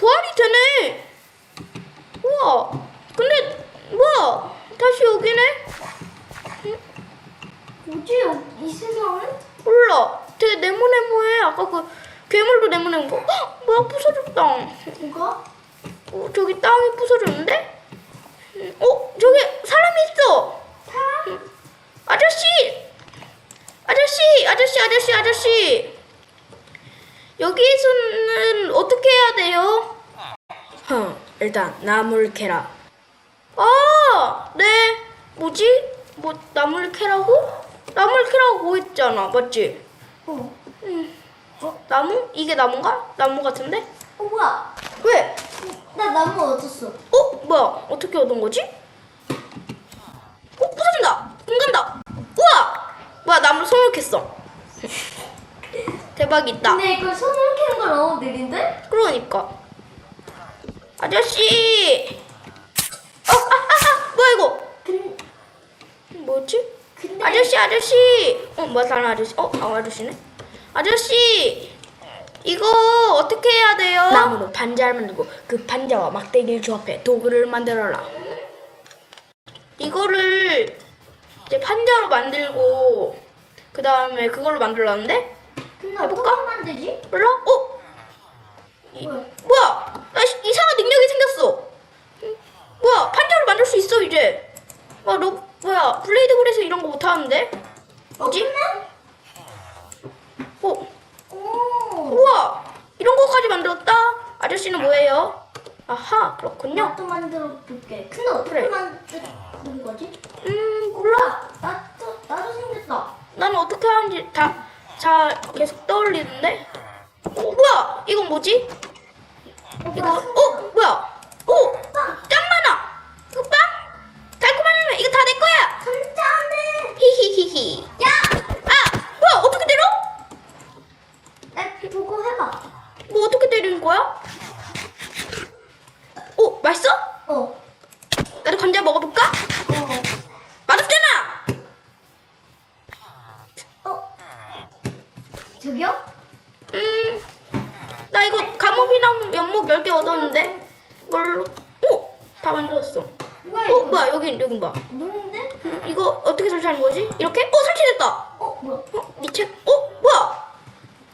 부활이 되네. 우와. 근데, 뭐야. 다시 여기네? 뭐지 이 세상은? 몰라. 되게 네모네모해. 아까 그 괴물도 네모네모. 헉, 뭐야 부서졌다. 뭐가? 어, 저기 땅이 부서졌는데? 음, 어 저기 사람이 있어. 사람? 아저씨, 아저씨, 아저씨, 아저씨, 아저씨. 여기서는 어떻게 해야 돼요? 흠, 일단 나물 캐라. 아, 네. 뭐지? 뭐 나물 캐라고? 나물 캐라고 뭐 있잖아, 맞지? 어. 어, 나무? 이게 나무인가? 나무 같은데? 어 뭐야? 왜? 나 나무 얻었어. 어? 뭐야? 어떻게 얻은 거지? 어? 부서진다! 공간다! 우와! 뭐야 나무 손을 캤어 대박 있다 근데 이거 손으로 캐는 거 너무 느린데? 그러니까 아저씨 어? 아! 아! 아! 뭐야 이거 근 뭐지? 근데 아저씨 아저씨 어? 뭐야 다른 아저씨 어? 아 아저씨네 아저씨 이거 어떻게 해야 돼요? 나무로 판자를 만들고 그 판자와 막대기를 조합해 도구를 만들어라. 이거를 이제 판자로 만들고 그 다음에 그걸로 만들었는데 해볼까? 어떻게 만들지? 몰라? 어? 이, 뭐야? 뭐야? 나 시- 이상한 능력이 생겼어. 응? 뭐야? 판자로 만들 수 있어 이제. 와, 너 뭐야? 블레이드 홀에서 이런 거 못 하는데? 뭐지? 어? 오. 우와! 이런 거까지 만들었다. 아저씨는 뭐예요? 아하, 그렇군요. 나도 만들어 볼게. 근데 어떻게 그래. 만드는 거지? 음, 몰라. 나도 나도 생겼다. 나는 어떻게 하는지 다, 자, 계속 떠올리는데? 어, 뭐야? 이건 뭐지? 이거, 어, 뭐야? 오! 짱 많아! 이거 빵? 달콤한 열매, 이거 다 내 거야! 감자네. 히히히히. 야, 아! 뭐야, 어떻게 때려? 나 보고 해봐. 뭐 어떻게 때리는 거야? 오, 맛있어? 어. 나도 감자 먹어볼까? 어. 맛없잖아! 어. 저기요? 음, 나 이거 감옥이랑 연목 10개 얻었는데? 이걸로, 오! 다 만들었어. 어? 뭐야, 여긴, 여긴 봐. 음, 이거 어떻게 설치하는 거지? 이렇게? 어, 설치됐다! 어 뭐야? 어, 니 책, 어, 뭐야?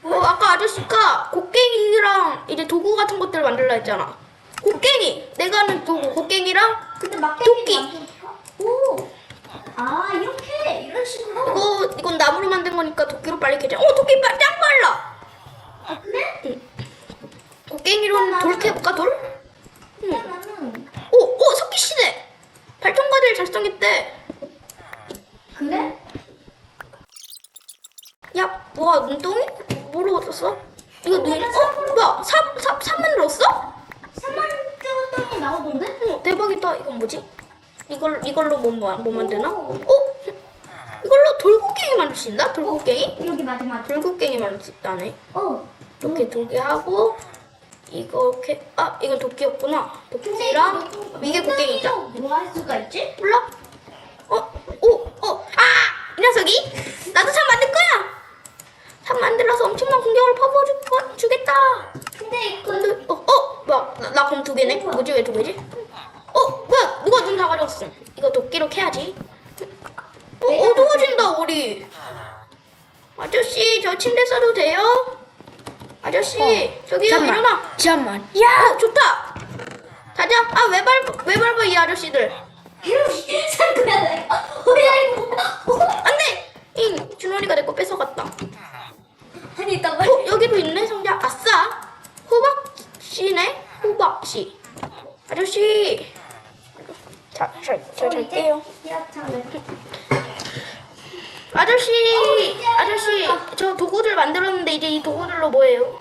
어, 아까 아저씨가 곡괭이랑 이제 도구 같은 것들을 만들라 했잖아. 곡괭이! 내가 하는 도구, 곡괭이랑 근데 막대기? 오. 아 이렇게 이런 식으로. 이거, 이건 나무로 만든 거니까 도끼로 빨리 캐자. 어, 도끼 빨, 짱 빨라! 아 그래? 곡괭이로는 돌 캐볼까, 돌? 나는 오, 오, 석기시대! 발전과제를 작성했대. 그래? 야, 뭐야, 눈덩이? 뭐로 얻었어? 이거 눈, 어, 뭐야, 삽, 삽, 삽 만들었어? 3만 떼었더니 나오던데? 어, 대박이다. 이건 뭐지? 이걸, 이걸로 뭐, 뭐, 뭐 만드나? 오. 어? 이걸로 돌고갱이 만들 수 있나? 돌고갱이? 여기 마지막. 돌고갱이 만들 수 있다네. 어. 이렇게 두 개 하고, 이렇게, 아, 이건 도끼였구나. 도끼랑, 이거 이게 곡괭이다. 뭐할 수가 있지? 몰라? 어, 오, 어, 아! 이 녀석이? 나도 참 만들 거야! 참 만들어서 엄청난 공격을 퍼부어줄 거, 주겠다. 근데 이거 근데, 어, 어, 뭐야, 나, 나 그럼 두 개네? 뭐지, 왜 두 개지? 어, 뭐야, 누가 눈 다 가져왔어. 이거 도끼로 캐야지. 어, 어두워진다, 우리. 아저씨, 저 침대 써도 돼요? 아저씨, 저기요, 일어나. 잠만. 야! 어, 좋다! 자자, 아, 왜 밟아, 왜 밟아, 이 아저씨들. 상구야 내가. 뭐야 이거? 안 돼! 잉, 준원이가 내 거 뺏어갔다. 아니 이따 말. 어, 여기도 있네, 상자. 아싸! 호박씨네? 호박씨. 아저씨. 자, 잘, 잘 잘게요. 야 잘해. 아저씨, 어, 아저씨, 저 도구들 만들었는데 이제 이 도구들로 뭐예요?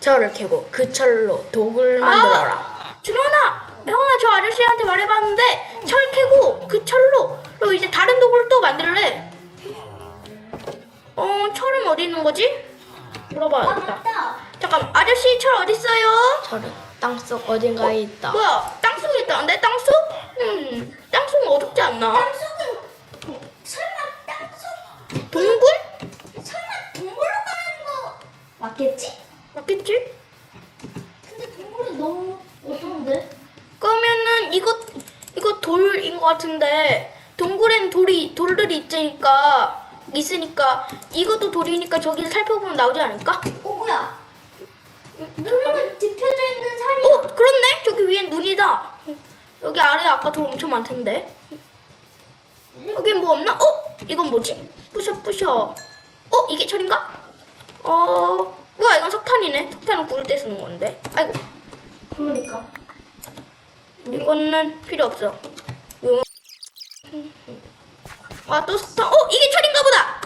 철을 캐고 그 철로 도구를 만들어라. 아, 준원아, 형아 저 아저씨한테 말해봤는데 철 캐고 그 철로 또 만들래? 어, 철은 어디 있는 거지? 아 물어봐야겠다. 맞다. 잠깐, 아저씨 철 어디 있어요? 저는 땅속 어딘가에 있다. 뭐야, 땅속에 있다는데 땅속? 음, 땅속은 어둡지 않나? 땅속 동굴? 설마 동굴로 가는 거 맞겠지? 맞겠지? 근데 동굴은 너무 어두운데? 그러면은 이거 이거 돌인 것 같은데 동굴엔 돌이 돌들이 있으니까 있으니까 이것도 돌이니까 저기 살펴보면 나오지 않을까? 어 뭐야? 눈은 뒤펴져 있는 살이. 어 그렇네 저기 위엔 눈이다. 여기 아래 아까 돌 엄청 많던데. 여기 뭐 없나? 어 이건 뭐지? 부셔 부셔. 어 이게 철인가? 어 뭐야 이건 석탄이네. 석탄은 구울 때 쓰는 건데. 아이고 그러니까. 이거는 필요 없어. 용- 아, 또 스타. 어, 이게 철인가 보다.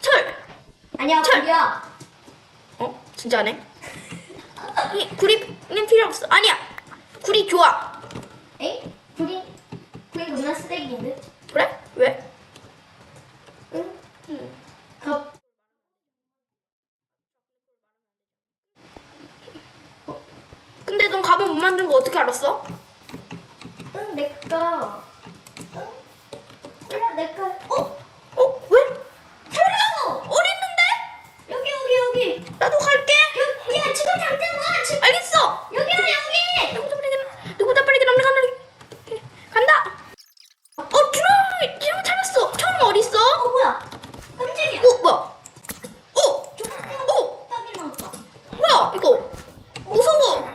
철. 아니야 철. 구리야. 어, 진짜네. 이 구리는 필요 없어. 아니야. 구리 좋아. 에이 구리 구리 겁나 쓰레기인데. 그래? 왜? 응? 음. 가. 근데 넌 가방 못 만든 거 어떻게 알았어? 응 내가. 응? 내가. 어? 어, 왜? 철이라고. 어디 있는데? 여기 여기 여기. 나도 갈게. 여기 야 지금 당장 와 지금. 알겠어. 여기야 여기. 누구다 빨리 누구다 빨리 그럼 간다. 간다. 어, 준호, 준호 찾았어. 철은 어디 있어? 어 뭐야? 깜짝이야. 어, 뭐야? 어, 어. 딱이 나왔다. 뭐야 이거 무서워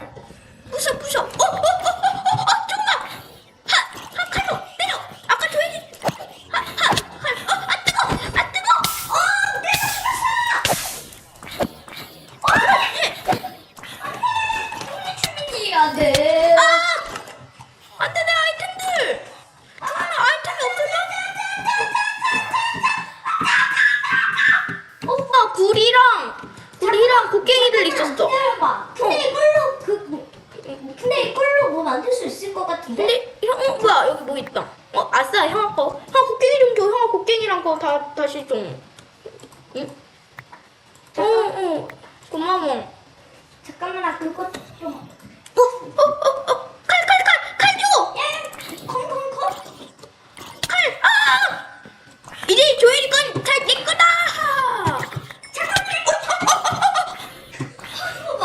부셔 부셔 어, 어, 어, 어, 어, 어, 잠깐만 하하 칼로 때려 아까 줘야지 하하칼어아 뜨거 아 뜨거 어 내가 해야 돼. 아 안돼 내 아이템들 아 아이템이 없어져 오빠 굴이랑 굴이랑 곡괭이들 있었어 기다려봐. 근데 이걸로 그 뭐, 근데 이걸로 뭐 만들 수 있을 것 같은데? 근데 형 어, 뭐야 여기 뭐 있다 어 아싸 형아 거 형아 곡괭이 좀줘 형아 곡괭이랑 거 다 다시 좀 응? 어어 잠깐만 나 그거 좀. 어 어어어칼칼칼칼 칼 줘! 야, 콩콩콩. 칼! 아! 이제 조일이 건잘내 거다! 봐봐.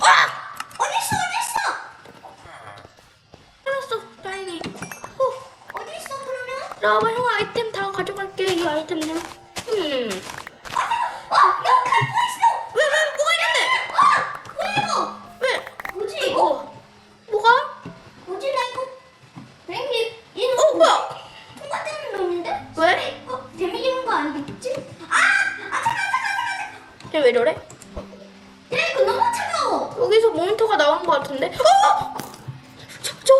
와! 어딨어 어딨어? 알았어 다행히 어, 어딨어 그러면? 나와봐 형 아이템 다 가져갈게 이 아이템들 음. 어, 여기 칼 있어. 왜, 왜, 뭐가 있는데? 아, 뭐야 이거? 왜? 뭐지 이거? 이거 뭐가? 뭐지 나 이거? 뱅이 얘는 어, 뭐야? 통과되는 놈인데? 왜? 이거 데미지 있는 거 아니겠지? 아, 아 잠깐 잠깐 쟤왜 저래? 야 이거 너무 차가워. 여기서 모니터가 나오는 것 같은데? 어! 저, 저.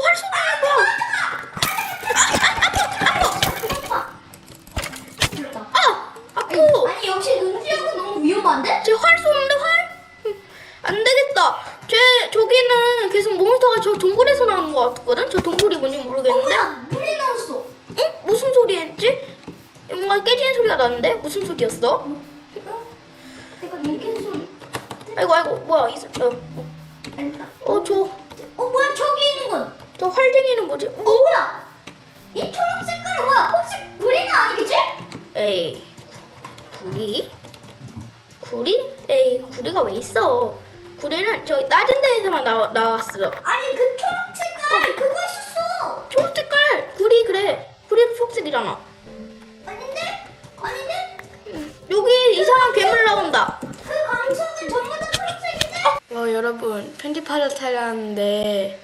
됐다. 아! 아니, 아프! 아니 역시 은지하고 너무 위험한데? 쟤활 쏘는데 활? 음, 안 되겠다. 쟤 저기는 계속 모니터가 저 동굴에서 나오는 것 같거든? 저 동굴이 뭔지 어 모르겠는데? 뭐야 물이 나왔어. 응? 무슨 소리 했지? 뭔가 깨지는 소리가 나는데? 무슨 소리였어? 아이고 아이고 뭐야 이, 소- 어, 어. 어, 저, 어 뭐야 저기 있는 건? 저 활쟁이는 뭐지? 어 뭐야? 이 초록 색깔은 뭐야? 혹시 불이는 아니겠지? 에이 구리? 구리? 에이 구리가 왜 있어? 구리는 저기 낮은 데에서만 나, 나왔어 아니 그 초록 색깔 그거 있었어. 초록 색깔 구리 그래 구리도 초록색이잖아 아닌데? 아닌데? 음, 여기 이상한 괴물 나온다 그 강석은 전부 다 초록색인데? 어, 여러분 편집하러 찾아왔는데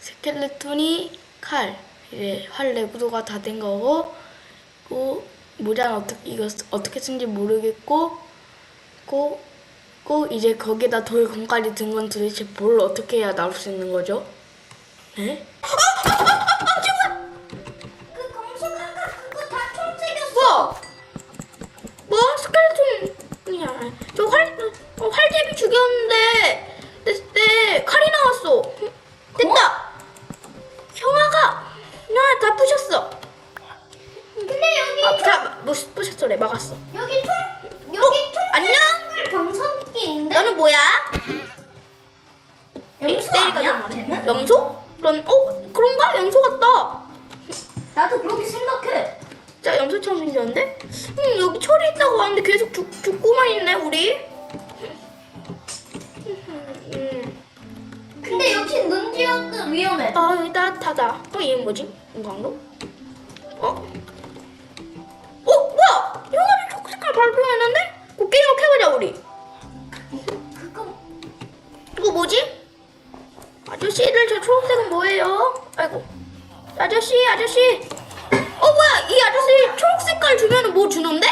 스켈레톤이 칼 이제 활 내구도가 다 된 거고 고 모자는 어떻게 이거 쓰- 어떻게 쓴지 모르겠고 고, 고 이제 거기다 돌 공까지 든 건 도대체 뭘 어떻게 해야 나올 수 있는 거죠? 네? 그다 초록색이었어. 뭐야? 뭐? 스켈레톤이야 저 활, 어, 활제비 죽였는데 내, 내 칼이 나왔어 됐다 형아가 형아 다 부셨어 몬 스터래 막았어. 여기 총 여기 총 안녕. 병선기 있는데 너는 뭐야? 염소 아니야? 좀- 쟤는? 염소? 그런 어 그런가? 염소 같다. 나도 그렇게 생각해. 진짜 염소처럼 생겼는데? 음 여기 철이 있다고 하는데 계속 죽, 죽고만 있네 우리. 음, 근데 여기 눈 지역은 위험해. 아 여기 따뜻하다. 어 얘는 뭐지? 어? 어 뭐지? 아저씨들 저 초록색은 뭐예요? 아이고 아저씨 아저씨 어 뭐야 이 아저씨 초록 색깔 주면은 뭐 주는데?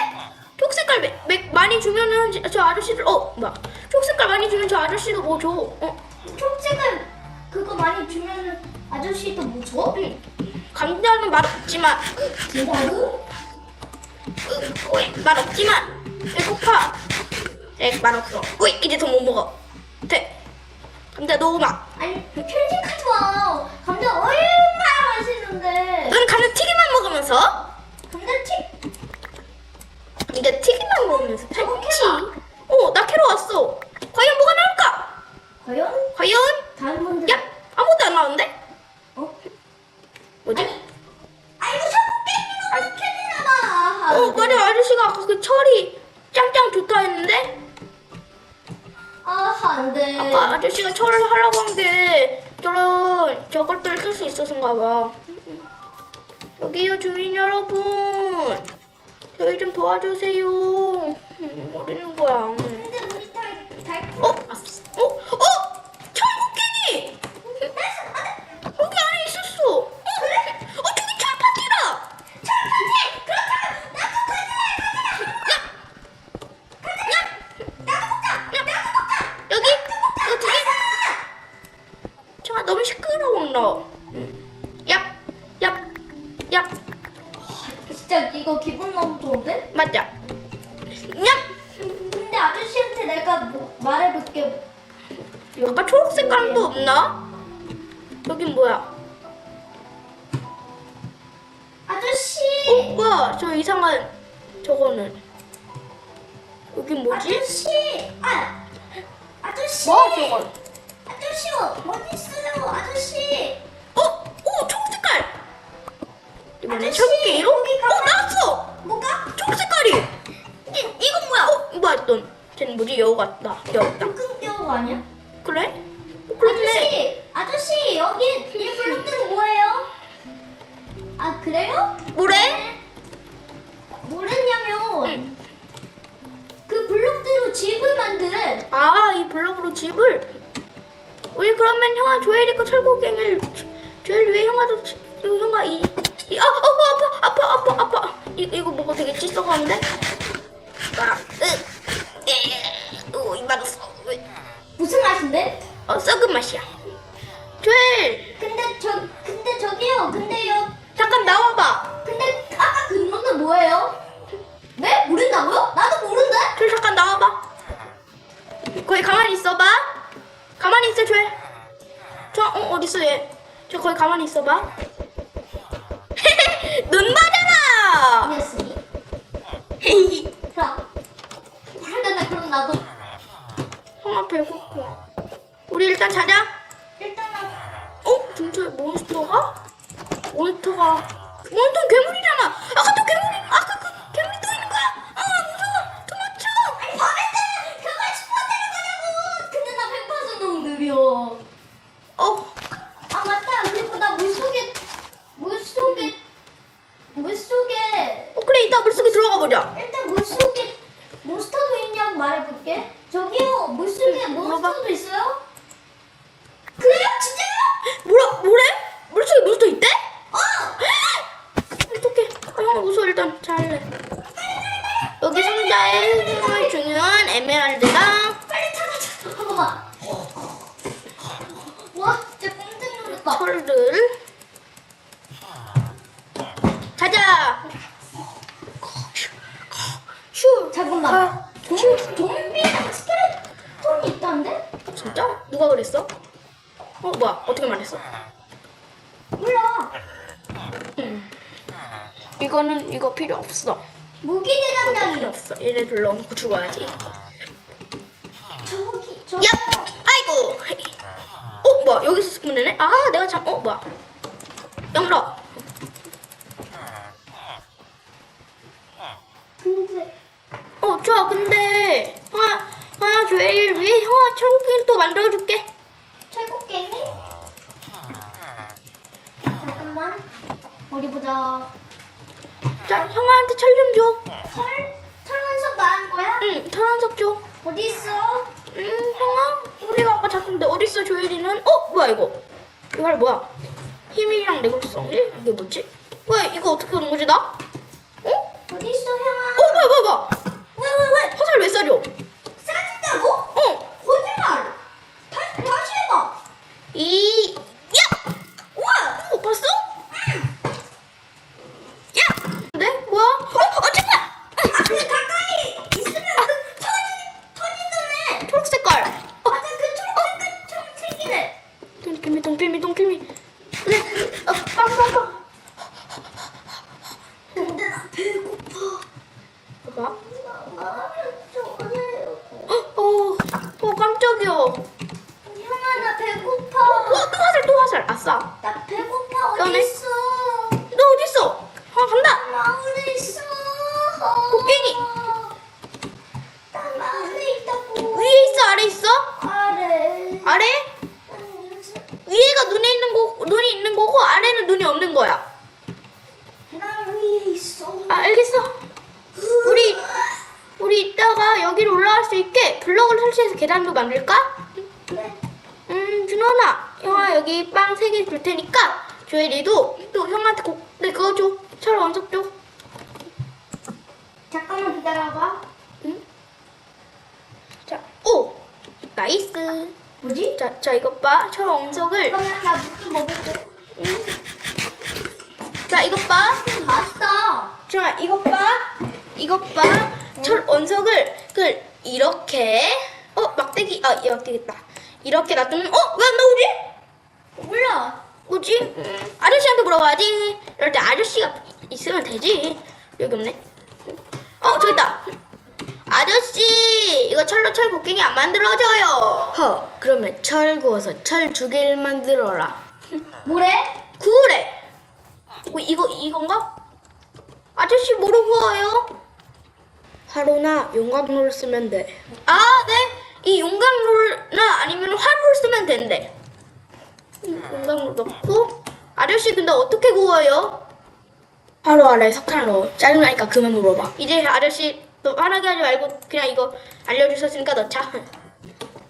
초록 색깔 매, 매, 많이 주면은 저- 저 아저씨들 어 뭐야 초록 색깔 많이 주면 저 아저씨도 뭐 줘? 어? 총책을 그거 많이 주면은 아저씨도 뭐 줘? 응. 감자는 맛 없지만 진짜로? 으이, 맛 없지만 배고파 에, 맛 없어 으이, 이제 더 못 먹어 돼 감자 너무 맛 아니 편식하지 마. 감자 얼마나 맛있는데. 너는 감자 튀김만 먹으면서 감자 튀김만 먹으면서 저거 캐나? 어, 나 캐러 왔어. 과연 뭐가 나올까? 과연 과연? 다른 분들 야, 아무것도 안 나오는데? 어? 뭐지? 아이고 자꾸 게임으로 캐지나 봐. 어, 맞아. 아저씨가 아까 그 철이 짱짱 좋다 했는데? 아 안 돼. 아까 아저씨가 철을 하라고 한 게 저런 저것들을 캘수 있어서인가 봐. 여기요, 주민 여러분. 저희 좀 도와주세요. 음, 모르는 거야. 음. 근데 우리 달 달. 어? 어? 어? 철곡갱이! 여기 안에 있었어. 어? 어, 저기 철파티다! 철파티 그렇다면 나도 가져라 여기? 이거 두 개? 잠깐, 너무 시끄러워, 너. 얍, 얍, 얍. 진짜 이거 기분 너무 좋은데? 맞자. 얍! 근데 아저씨한테 내가 뭐 말해볼게. 아까 초록색 가루도 없나? 여긴 뭐야? 아저씨. 어, 뭐야? 저 이상한 저거는. 여긴 뭐지? 아저씨. 아 아저씨. 뭐야, 저건? 아저씨 어디 있어요, 아저씨? 어? 오, 초록 색깔! 이번엔 아저씨, 철곡갱이로? 거기 어, 가만- 나왔어! 뭐가? 초록 색깔이! 이, 이건 뭐야? 어, 뭐야, 넌? 쟤는 뭐지? 여우 같다. 여우 같다. 끈겨우 아니야? 그래? 어, 그렇네. 아저씨, 아저씨 여기 이 블록들은 뭐예요? 아 그래요? 뭐래? 뭐랬냐면 응. 그 블록대로 집을 만드는 아, 이 블럭으로 집을. 우리 그러면 형아 조엘이 거 철곡갱이를 조엘 위에 형아도 치- 이 형아 이, 이 아, 어, 아파, 아파, 아파, 아파. 이 이거 먹어 되게 찌썩한데? 아, 으, 에, 오, 이 맛없어. 으. 무슨 맛인데? 어, 썩은 맛이야. 저거기 가만히 있어봐. 눈 맞아라! 아니었으니 헤이. 그럼 모르겠네 그럼 나도 형아 배고파. 우리 일단 자자. 일단은 어? 근처에 몬스터가? 몬스터가 몬스터 괴물이잖아. 아까 또 괴물이 아까 그 괴물이 또 있는 거야. 아 무서워. 도망쳐. 범했잖아 그거 싶어 데려가려고 근데 나 백파서 너무 느려 어 아 맞다 그리고 나 물속에 물속에 물속에 어, 그래 이따 물속에 들어가 보자. 일단 물속에 몬스터도 있냐고 말해볼게 저기요 물속에 물어봐. 몬스터도 있어요? 그래요? 진짜요? 뭐라 뭐래? 물속에 몬스터 있대? 어! 어떡해. 아, 형아 무서워 일단 잘래. 여기 상자에 정말 중요한 에메랄드랑 빨리 찾아줘 잠깐만 와 진짜 깜짝 놀랐다 철을 자자. 슈. 잠깐만 아, 좀, 좀비랑 스켈레톤이 있다는데? 진짜? 누가 그랬어? 어 뭐야 어떻게 말했어? 몰라 이거는 이거 필요 없어. 무기 대장장이. 없어. 얘네 둘러놓고 죽어야지. 저기 저. 야! 아이고! 어, 뭐야, 여기서 쓰면 되네? 아, 내가 참, 어, 뭐야. 영러. 만들어줄게. 철국 게임이? 잠깐만. 어디 보자. 자, 형아한테 철 좀 줘. 철 철원석 말한 거야? 응, 철한석 줘. 어디 있어? 음, 형아, 우리가 아까 잡는데 어딨어, 조엘이는? 어, 뭐야, 이거? 이거 할 뭐야? 힘이랑 내구성 1? 이게 뭐지? 뭐야, 이거 어떻게 하는 거지, 나? 어? 어디 있어 형아? 어, 뭐야, 뭐야, 뭐야? 왜 왜 왜? 화살 왜 쏴줘? 싸진다고? 어, 거짓말. 다시 다시 해봐. 이, 야! 우와! 어, 봤어? 야! 네? 뭐야? 어, 어, 잠깐! 앞에 가까이 있으면 그 터지 터진다네. 초록 색깔. 어, 맞아 그 초록색 좀 생기네. 동필미, 동필미, 동필미. 그래, 어, 빵빵빵. 근데 나 배고파. 봐봐. 나는 좋아해요. 어, 어, 깜짝이야. 형아 나 배고파. 어, 또 화살, 또 화살. 아싸. 나 배고파 어디 너네? 있어? 너 어딨어? 아, 간다. 마을에 있어. 곡괭이. 나 마을에 있다고. 위에 있어, 아래 있어? 아래. 아래? 음, 위에가 눈에 있는 거, 눈이 있는 거고, 아래는 눈이 없는 거야. 나 위에 있어. 아, 알겠어. 우리, 우리 이따가 여기로 올라갈 수 있게 블럭을 설치해서 계단도 만들까? 네. 음, 준원아, 형아 여기 빵 세 개 줄 테니까 조엘이도 또 형한테 고, 네, 그거 줘. 철 원석 줘. 잠깐만 기다려봐. 응? 자, 오! 나이스. 뭐지? 자, 자, 이것 봐. 철 원석을. 잠깐만 나 무슨 먹을게. 응. 자, 이것 봐. 봤어. 자, 이것 봐. 이것 봐. 철 원석을 그 이렇게 어 막대기 아 이 막대기 있다. 이렇게 놔두면 어왜 안 나오지? 몰라. 뭐지? 음, 아저씨한테 물어봐야지. 이럴 때 아저씨가 있으면 되지. 여기 없네. 어 저기 있다. 아저씨 이거 철로 철 곡괭이 안 만들어져요. 허, 그러면 철 구워서 철 두 개를 만들어라. 뭐래? 그래. 뭐 이거 이건가? 아저씨 뭐로 구워요? 화로나 용광로를 쓰면 돼. 아, 네. 이 용광로나 아니면 화로를 쓰면 된대. 음, 용광로 넣고. 아저씨 근데 어떻게 구워요? 화로 아래 석탄으로 짜증나니까 그만 물어봐. 이제 아저씨 너 화나게 하지 말고 그냥 이거 알려주셨으니까 넣자.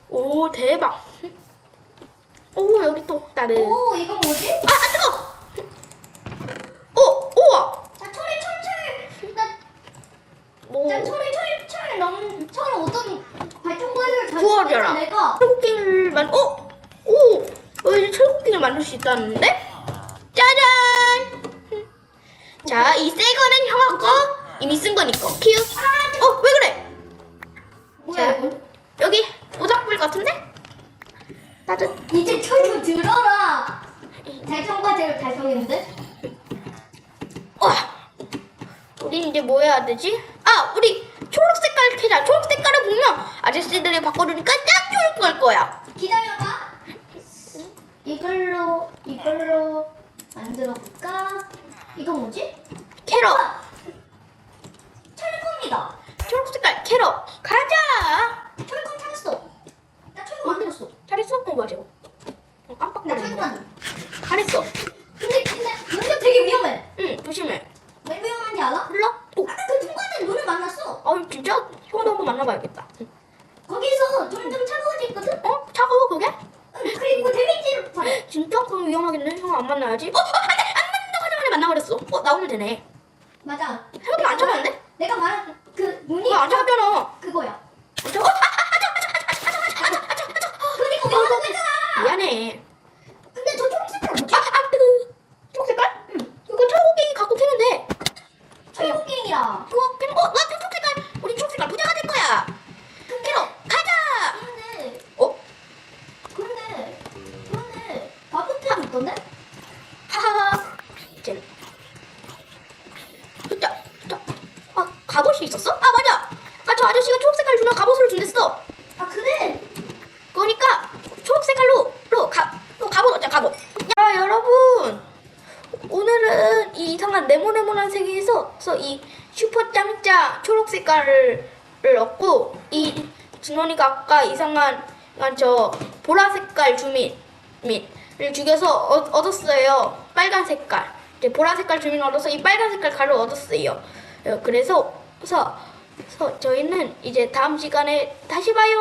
오 대박. 오 여기 또 다른. 오 이건 뭐지? 아, 아 뜨거. 오 우와. 나 철이 철철. 나, 뭐 나 철이 철철 넘. 철 어떤 발전고리를 잘 구워져라. 쓰는지 내가. 만, 어? 오! 여기 철국갱이를 만들 수 있다는데? 짜잔! 자, 이 새 거는 형아 거, 이미 쓴 거니까. 큐. 어, 왜 그래? 뭐야 자, 이거? 여기 모닥불 같은데? 나도. 이제 철좀 들어라. 달성과제를 달성했는데? 와! 우린 이제 뭐 해야 되지? 아, 우리 초록 색깔 캐자. 초록 색깔을 보면 아저씨들이 바꿔주니까 딱 좋을 걸 거야. 기다려봐. 이걸로 이걸로 만들어 볼까? 이거 뭐지? 캐럿. 아, 철검이다. 초록 색깔 캐럿. 가자! 철검 찾았어. 나 철검 만들었어. 잘했어? 어, 맞아. 어, 깜빡 나 놀랐네. 만들. 잘했어. 근데 근데 문제 되게 위험해. 응, 조심해. 왜 위험한지 알아? 몰라? 오, 아까 그 통과된 눈을 만났어. 어, 진짜? 형도 한번 만나봐야겠다. 거기서 점점. 어? 그게? 응, 그리고 데미지를 받아. 진짜? 그럼 위험하겠네. 형 안 만나야지. 어, 안 돼! 안 만난다고 하자마자 만나버렸어. 어, 나오면 되네. 맞아. 생각보다 안 차가운데? 내가 말한 그 눈이 이거 안 차갑잖아. 그거야. 안 차가워? 그리고 위험한 거잖아. 미안해. 쟤는. 그때, 그때. 아, 갑옷이 있었어? 아, 맞아! 아, 저 아저씨가 초록색깔 주면 갑옷을 준댔어. 아, 그래? 그러니까, 초록색깔로, 로, 가, 로 갑옷 어때, 갑옷. 야, 여러분! 오늘은 이 이상한 네모네모한 세계에서 이 슈퍼짱짜 초록색깔을 얻고, 이 진원이가 아까 이상한 저 보라색깔 주민, 민을 죽여서 얻, 얻었어요. 빨간 색깔. 이제 보라 색깔 주민을 얻어서 이 빨간 색깔 가루 얻었어요. 어, 그래서 그래서 저희는 이제 다음 시간에 다시 봐요.